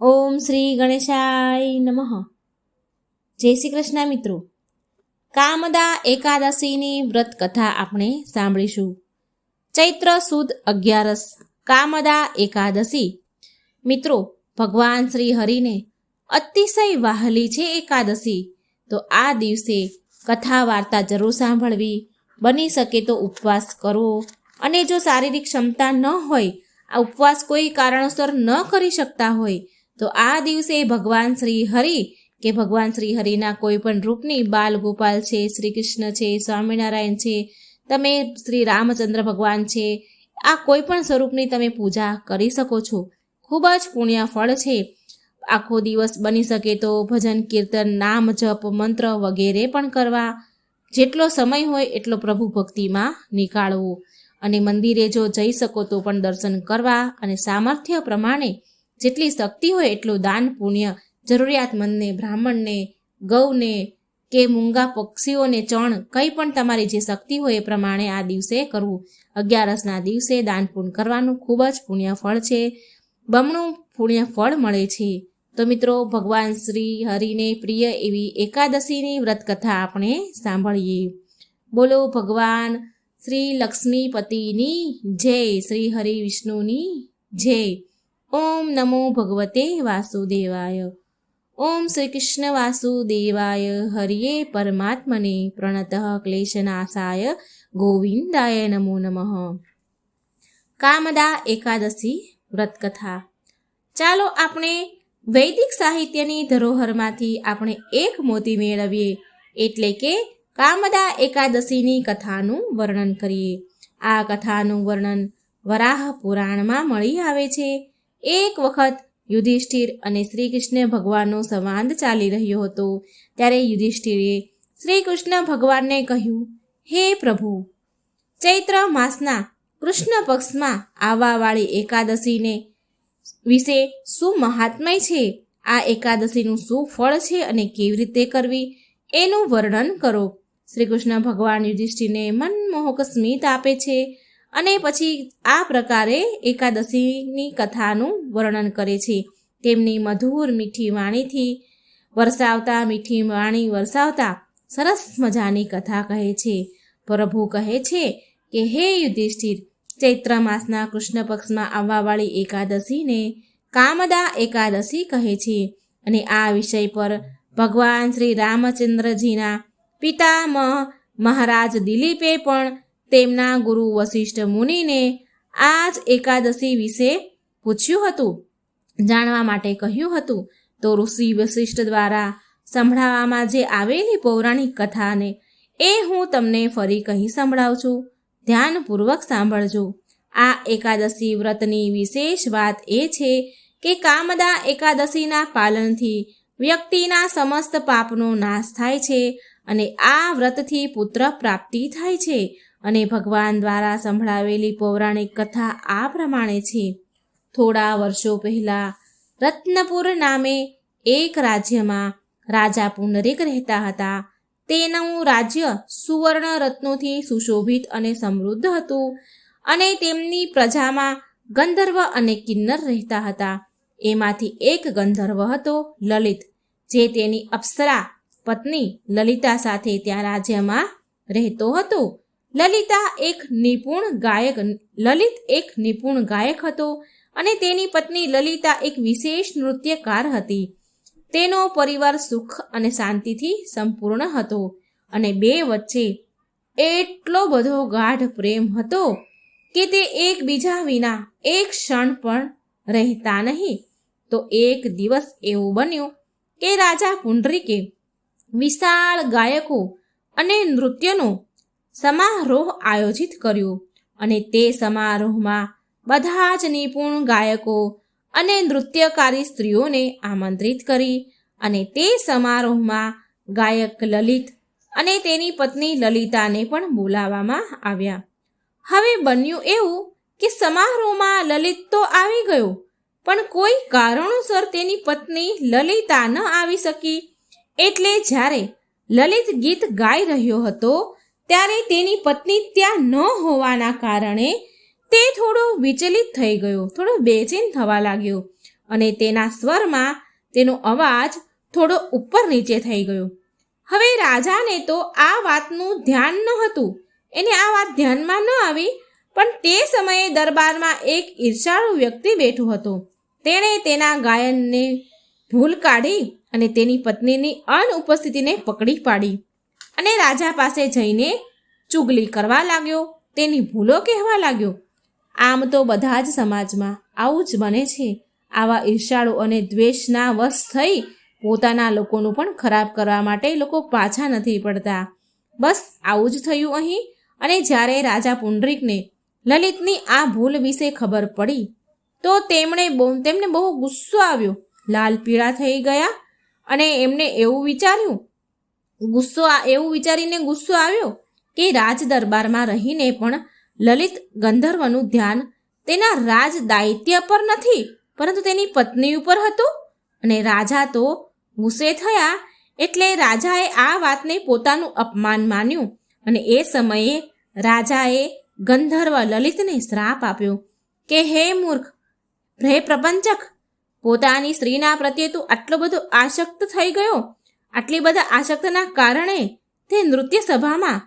ઓમ શ્રી ગણેશાય નમઃ. જય શ્રી કૃષ્ણ મિત્રો. કામદા એકાદશીની વ્રત કથા આપણે સાંભળીશું. ચૈત્ર સુદ અગિયારસ કામદા એકાદશી. મિત્રો, ભગવાન શ્રી હરિને અતિશય વાહલી છે એકાદશી. તો આ દિવસે કથા વાર્તા જરૂર સાંભળવી. બની શકે તો ઉપવાસ કરવો અને જો શારીરિક ક્ષમતા ન હોય, આ ઉપવાસ કોઈ કારણોસર ન કરી શકતા હોય તો આ દિવસે ભગવાન શ્રી હરિ કે ભગવાન શ્રી હરિના કોઈ પણ રૂપની બાલ ગોપાલ છે, શ્રી કૃષ્ણ છે, સ્વામિનારાયણ છે, તમે શ્રી રામચંદ્ર ભગવાન છે, આ કોઈ પણ સ્વરૂપની તમે પૂજા કરી શકો છો. ખૂબ જ પુણ્ય ફળ છે. આખો દિવસ બની શકે તો ભજન, કીર્તન, નામ જપ, મંત્ર વગેરે પણ કરવા. જેટલો સમય હોય એટલો પ્રભુ ભક્તિમાં નીકાળવો. અને મંદિરે જો જઈ શકો તો પણ દર્શન કરવા અને સામર્થ્ય પ્રમાણે જેટલી શક્તિ હોય એટલું દાન, પુણ્ય, જરૂરિયાતમંદને, બ્રાહ્મણને, ગૌને કે મૂંગા પક્ષીઓને ચણ, કંઈ પણ તમારી જે શક્તિ હોય એ પ્રમાણે આ દિવસે કરવું. અગિયારસના દિવસે દાન પુણ્ય કરવાનું ખૂબ જ પુણ્ય ફળ છે. બમણું પુણ્ય ફળ મળે છે. તો મિત્રો, ભગવાન શ્રી હરિને પ્રિય એવી એકાદશીની વ્રતકથા આપણે સાંભળીએ. બોલો ભગવાન શ્રી લક્ષ્મીપતિની જય, શ્રી હરિ વિષ્ણુની જય. ઓમ નમો ભગવતે વાસુદેવાય. ઓમ શ્રી કૃષ્ણ વાસુદેવાય. હરિયે પરમાત્મને પ્રણત ક્લેશનાશાય. ગોવિંદાય નમો નમઃ. કામદા એકાદશી વ્રતકથા. ચાલો આપણે વૈદિક સાહિત્યની ધરોહરમાંથી આપણે એક મોતી મેળવીએ. એટલે કે કામદા એકાદશીની કથાનું વર્ણન કરીએ. આ કથાનું વર્ણન વરાહ પુરાણમાં મળી આવે છે. એક વખત યુધિષ્ઠિર અને શ્રી કૃષ્ણ ભગવાનનો સંવાદ ચાલી રહ્યો હતો. ત્યારે યુધિષ્ઠિરે શ્રી કૃષ્ણ ભગવાનને કહ્યું, હે પ્રભુ, ચૈત્ર માસના કૃષ્ણ પક્ષમાં આવવાવાળી એકાદશીને વિશે શું મહાત્મય છે? આ એકાદશીનું શું ફળ છે અને કેવી રીતે કરવી? એનું વર્ણન કરો. શ્રી કૃષ્ણ ભગવાન યુધિષ્ઠિરને મનમોહક સ્મિત આપે છે. અને પછી આ પ્રકારે એકાદશીની કથાનું વર્ણન કરે છે. તેમની મધુર મીઠી વાણીથી વરસાવતા, મીઠી વાણી વરસાવતા સરસ મજાની કથા કહે છે. પ્રભુ કહે છે કે, હે યુધિષ્ઠિર, ચૈત્ર માસના કૃષ્ણ પક્ષમાં આવવાવાળી એકાદશીને કામદા એકાદશી કહે છે અને આ વિષય પર ભગવાન શ્રી રામચંદ્રજીના પિતામહ મહારાજ દિલીપે પણ તેમના ગુરુ વશિષ્ઠ મુનિને આ જ એકાદશી વિશે પૂછ્યું હતું. જાણવા માટે કહ્યું હતું, તો ઋષિ વશિષ્ઠ દ્વારા સંભળાવવામાં જે આવેલી પૌરાણિક કથાને એ હું તમને ફરી કહી સંભળાવું છું ધ્યાનપૂર્વક સાંભળજો. આ એકાદશી વ્રતની વિશેષ વાત એ છે કે કામદા એકાદશીના પાલનથી વ્યક્તિના સમસ્ત પાપનો નાશ થાય છે અને આ વ્રતથી પુત્ર પ્રાપ્તિ થાય છે. અને ભગવાન દ્વારા સંભળાવેલી પૌરાણિક કથા આ પ્રમાણે છે. થોડા વર્ષો પહેલાં રત્નપુર નામે એક રાજ્યમાં રાજા પુનરેક રહેતા હતા. તેનું રાજ્ય સુવર્ણ રત્નોથી સુશોભિત અને સમૃદ્ધ હતું અને તેમની પ્રજામાં ગંધર્વ અને કિન્નર રહેતા હતા. એમાંથી એક ગંધર્વ હતો લલિત, જે તેની અપ્સરા પત્ની લલિતા સાથે ત્યાં રાજ્યમાં રહેતો હતો. લલિતા એક નિપુણ ગાયક, લલિત એક નિપુણ ગાયક હતો અને તેની પત્ની લલિતા એક વિશેષ નૃત્યકાર હતી. તેનો પરિવાર સુખ અને શાંતિથી સંપૂર્ણ હતો અને બે વચ્ચે એટલો બધો ગાઢ પ્રેમ હતો કે તે એકબીજા વિના એક ક્ષણ પણ રહેતા નહીં. તો એક દિવસ એવું બન્યું કે રાજા પુંડરીકે વિશાળ ગાયકો અને નૃત્યનો સમારોહ આયોજિત કર્યો અને તે સમારોહમાં બધા જ નિપુણ ગાયકો અને નૃત્યકારી સ્ત્રીઓને આમંત્રિત કરી અને તે સમારોહમાં ગાયક લલિત અને તેની પત્ની લલિતાને પણ બોલાવવામાં આવ્યા. હવે બન્યું એવું કે સમારોહમાં લલિત તો આવી ગયો, પણ કોઈ કારણોસર તેની પત્ની લલિતા ન આવી શકી. એટલે જ્યારે લલિત ગીત ગાઈ રહ્યો હતો ત્યારે તેની પત્ની ત્યાં ન હોવાના કારણે તે થોડો વિચલિત થઈ ગયો, થોડો બેચેન થવા લાગ્યો અને તેના સ્વરમાં તેનો અવાજ થોડો ઉપર નીચે થઈ ગયો. હવે રાજાને તો આ વાતનું ધ્યાન ન હતું. એને આ વાત ધ્યાનમાં ન આવી, પણ તે સમયે દરબારમાં એક ઈર્ષાળુ વ્યક્તિ બેઠો હતો. તેણે તેના ગાયનને ભૂલ કાઢી અને તેની પત્નીની અનુપસ્થિતિને પકડી પાડી. અને રાજા પાસે જઈને ચુગલી કરવા લાગ્યો. તેની ભૂલો કહેવા લાગ્યો, આમ તો બધા જ સમાજમાં આવું જ બને છે. આવા ઈર્ષાળુ અને દ્વેષના વશ થઈ પોતાના લોકોનું પણ ખરાબ કરવા માટે લોકો પાછા નથી પડતા. બસ આવું જ થયું અહીં. અને જ્યારે રાજા પુંડરીકને લલિતની આ ભૂલ વિશે ખબર પડી, તો તેમણે બહુ, તેમને બહુ ગુસ્સો આવ્યો. લાલ પીળા થઈ ગયા અને એમને એવું વિચાર્યું ગુસ્સો એવું વિચારીને ગુસ્સો આવ્યો કે રાજ દરબારમાં રહીને પણ લલિત ગંધર્વનું ધ્યાન તેના રાજ દાયિત્ય પર નથી, પરંતુ તેની પત્ની ઉપર હતું. અને રાજા તો ગુસ્સે થયા એટલે રાજાએ આ વાતને પોતાનું અપમાન માન્યું અને એ સમયે રાજાએ ગંધર્વ લલિતને શ્રાપ આપ્યો કે, હે મૂર્ખ, હે પ્રપંચક, પોતાની સ્ત્રીના પ્રત્યે તું આટલો બધો આસક્ત થઈ ગયો? આટલી બધા આસક્તના કારણે તે નૃત્ય સભામાં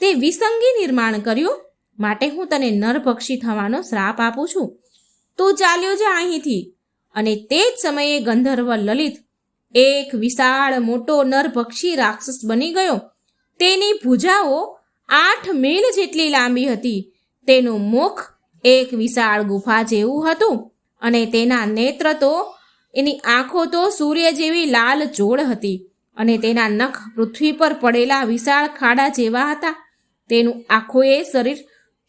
તે વિસંગી નિર્માણ કર્યું. માટે હું તને નરભક્ષી થવાનો શ્રાપ આપું છું. તું ચાલ્યો જા અહીંથી. અને તે જ સમયે ગંધર્વ લલિત એક વિશાળ મોટો નરભક્ષી રાક્ષસ બની ગયો. તેની ભુજાઓ આઠ મીલ જેટલી લાંબી હતી. તેનું મુખ એક વિશાળ ગુફા જેવું હતું. અને તેના નેત્ર તો એની આંખો તો સૂર્ય જેવી લાલ જોડ હતી. અને તેના નખ પૃથ્વી પર પડેલા વિશાળ ખાડા જેવા હતા. તેનું આખું એ શરીર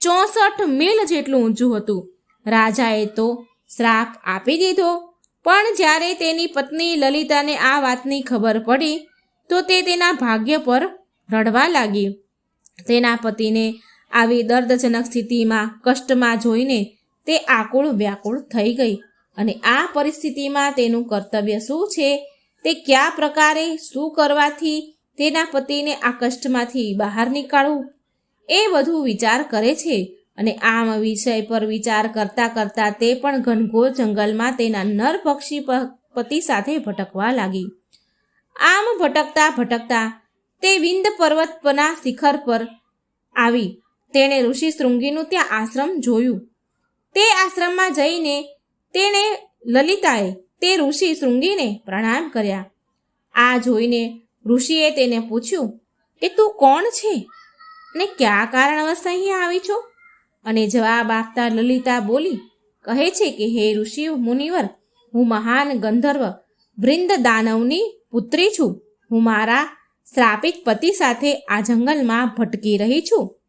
ચોસઠ મીલ જેટલું ઊંચું હતું. રાજાએ તો શ્રાપ આપી દીધો. પણ જ્યારે તેની પત્ની લલિતાને આ વાતની ખબર પડી, તો તે તેના ભાગ્ય પર રડવા લાગી. તેના પતિને આવી દર્દજનક સ્થિતિમાં કષ્ટમાં જોઈને તે આકુળ વ્યાકુળ થઈ ગઈ. અને આ પરિસ્થિતિમાં તેનું કર્તવ્ય શું છે? તે કયા પ્રકારે, શું કરવાથી, તેના પતિને આ કષ્ટમાંથી બહાર નીકાળવું? એ બધું વિચાર કરે છે અને આમ વિષય પર વિચાર કરતા કરતા તે પણ ઘનઘોર જંગલમાં તેના નર પક્ષી પતિ સાથે ભટકવા લાગી. આમ ભટકતા ભટકતા તે વિંદ પર્વત પરના શિખર પર આવી. તેણે ઋષિ શૃંગીનું ત્યાં આશ્રમ જોયું. તે આશ્રમમાં જઈને તેણે લલિતાએ તે ઋષિ શૃંગીને પ્રણામ કર્યા. આ જોઈને ઋષિએ તેને પૂછ્યું, કે તું કોણ છે? અને કયા કારણવશ અહીંયા આવી છો? અને જવાબ આપતા લલિતા બોલી, કહે છે કે, હે ઋષિ મુનિવર, હું મહાન ગંધર્વ વૃંદ દાનવની પુત્રી છું. હું મારા શ્રાપિત પતિ સાથે આ જંગલમાં ભટકી રહી છું.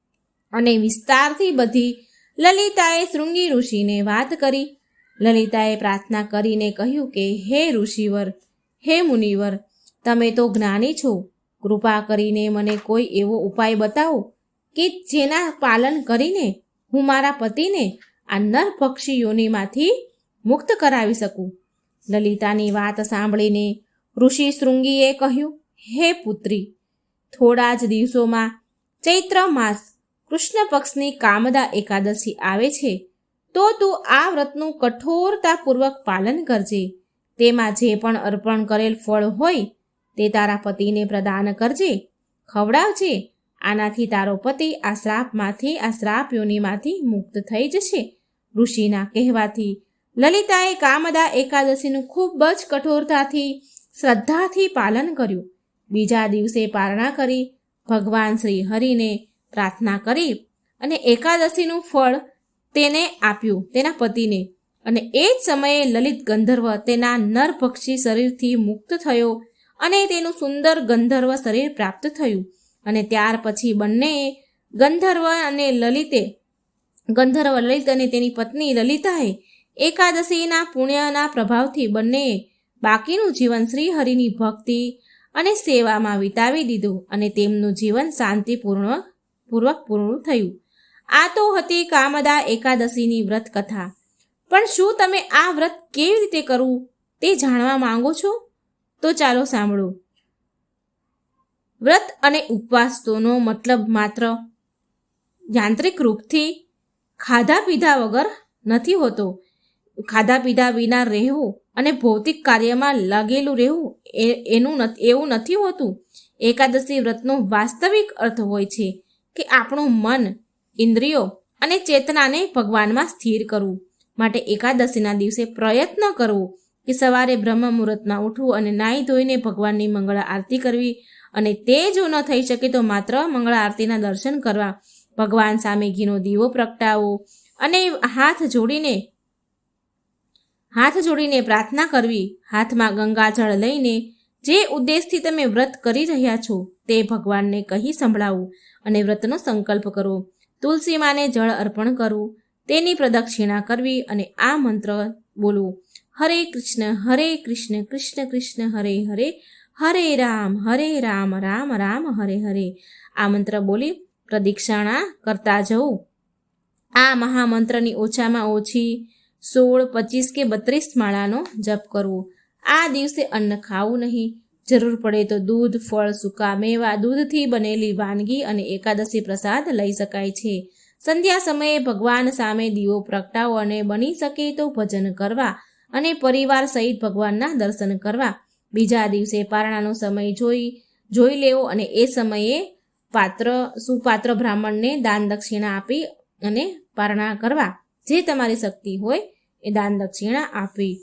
અને વિસ્તારથી બધી લલિતાએ શૃંગી ઋષિને વાત કરી. લલિતાએ પ્રાર્થના કરીને કહ્યું કે, હે ઋષિવર, હે મુનિવર, તમે તો જ્ઞાની છો. કૃપા કરીને મને કોઈ એવો ઉપાય બતાવો કે જેના પાલન કરીને હું મારા પતિને આ નર પક્ષીઓનીમાંથી મુક્ત કરાવી શકું. લલિતાની વાત સાંભળીને ઋષિ શૃંગીએ કહ્યું, હે પુત્રી, થોડા જ દિવસોમાં ચૈત્ર માસ કૃષ્ણ પક્ષની કામદા એકાદશી આવે છે. તો તું આ વ્રતનું કઠોરતાપૂર્વક પાલન કરજે. તેમાં જે પણ અર્પણ કરેલ ફળ હોય, તે તારા પતિને પ્રદાન કરજે. ખવડાવજે. આનાથી તારો પતિ આ શ્રાપમાંથી, આ શ્રાપ યોનિમાંથી મુક્ત થઈ જશે. ઋષિના કહેવાથી લલિતાએ કામદા એકાદશીનું ખૂબ જ કઠોરતાથી, શ્રદ્ધાથી પાલન કર્યું. બીજા દિવસે પારણા કરી ભગવાન શ્રી હરિને પ્રાર્થના કરી અને એકાદશીનું ફળ તેને આપ્યું, તેના પતિને. અને એ જ સમયે લલિત ગંધર્વ તેના નર પક્ષી શરીરથી મુક્ત થયો અને તેનું સુંદર ગંધર્વ શરીર પ્રાપ્ત થયું. અને ત્યાર પછી બંને, ગંધર્વ અને લલિતે, ગંધર્વ લલિત અને તેની પત્ની લલિતાએ એકાદશીના પુણ્યના પ્રભાવથી બંને બાકીનું જીવન શ્રીહરિની ભક્તિ અને સેવામાં વિતાવી દીધું અને તેમનું જીવન શાંતિપૂર્ણ, પૂર્વક પૂર્ણ થયું. આ તો હતી કામદા એકાદશીની વ્રત કથા. પણ શું તમે આ વ્રત કેવી રીતે કરવું તે જાણવા માંગો છો? તો ચાલો સાંભળો. વ્રત અને ઉપવાસનો મતલબ માત્ર યાંત્રિક રૂપથી ખાધા પીધા વગર નથી હોતો. ખાધા પીધા વિના રહેવું અને ભૌતિક કાર્યમાં લાગેલું રહેવું એ, એનું એવું નથી હોતું. એકાદશી વ્રતનો વાસ્તવિક અર્થ હોય છે કે આપણું મન ઇન્દ્રિયો અને ચેતનાને ભગવાનમાં સ્થિર કરવું માટે એકાદશીના દિવસે પ્રયત્ન કરવો કે સવારે બ્રહ્મ મુહૂર્તમાં ઉઠવું અને નાહી ધોઈને ભગવાનની મંગળા આરતી કરવી. અને તે જો ન થઈ શકે તો માત્ર મંગળા આરતીના દર્શન કરવા. ભગવાન સામે ઘીનો દીવો પ્રગટાવવો અને હાથ જોડીને હાથ જોડીને પ્રાર્થના કરવી. હાથમાં ગંગાજળ લઈને જે ઉદ્દેશથી તમે વ્રત કરી રહ્યા છો તે ભગવાનને કહી સંભળાવવું અને વ્રતનો સંકલ્પ કરવો તુલસી માને જળ અર્પણ કરવું, તેની પ્રદક્ષિણા કરવી અને આ મંત્ર બોલવું. હરે કૃષ્ણ હરે કૃષ્ણ કૃષ્ણ કૃષ્ણ, હરે હરે હરે રામ હરે રામ રામ રામ, હરે હરે. આ મંત્ર બોલી પ્રદક્ષિણા કરતા જવું આ મહામંત્રની ઓછામાં ઓછી સોળ, પચીસ કે બત્રીસ માળાનો જપ કરવો. આ દિવસે અન્ન ખાવું નહીં. જરૂર પડે તો દૂધ, ફળ, સૂકા મેવા, દૂધથી બનેલી વાનગી અને એકાદશી પ્રસાદ લઈ શકાય છે. સંધ્યા સમયે ભગવાન સામે દીવો પ્રગટાવો અને બની શકે તો ભજન કરવા અને પરિવાર સહિત ભગવાનના દર્શન કરવા. બીજા દિવસે પારણાનો સમય જોઈ જોઈ લેવો અને એ સમયે પાત્ર, સુપાત્ર બ્રાહ્મણને દાન દક્ષિણા આપી અને પારણા કરવા. જે તમારી શક્તિ હોય એ દાન દક્ષિણા આપવી.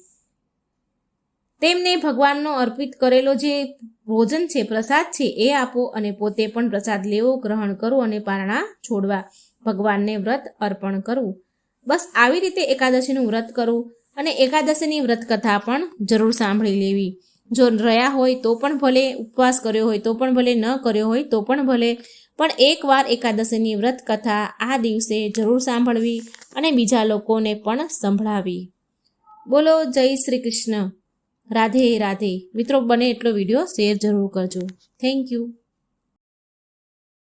તેમને ભગવાનનો અર્પિત કરેલો જે ભોજન છે, પ્રસાદ છે, એ આપો અને પોતે પણ પ્રસાદ લેવો, ગ્રહણ કરો અને પારણા છોડવા. ભગવાનને વ્રત અર્પણ કરવું. બસ આવી રીતે એકાદશીનું વ્રત કરવું અને એકાદશીની વ્રત કથા પણ જરૂર સાંભળી લેવી. જો રહ્યા હોય તો પણ ભલે ઉપવાસ કર્યો હોય, તો પણ ભલે ન કર્યો હોય, તો પણ ભલે. પણ એકવાર એકાદશીની વ્રત કથા આ દિવસે જરૂર સાંભળવી અને બીજા લોકોને પણ સંભળાવી. બોલો, જય શ્રી કૃષ્ણ. રાધે રાધે. મિત્રો બને એટલો વીડિયો શેર જરૂર કરજો. Thank you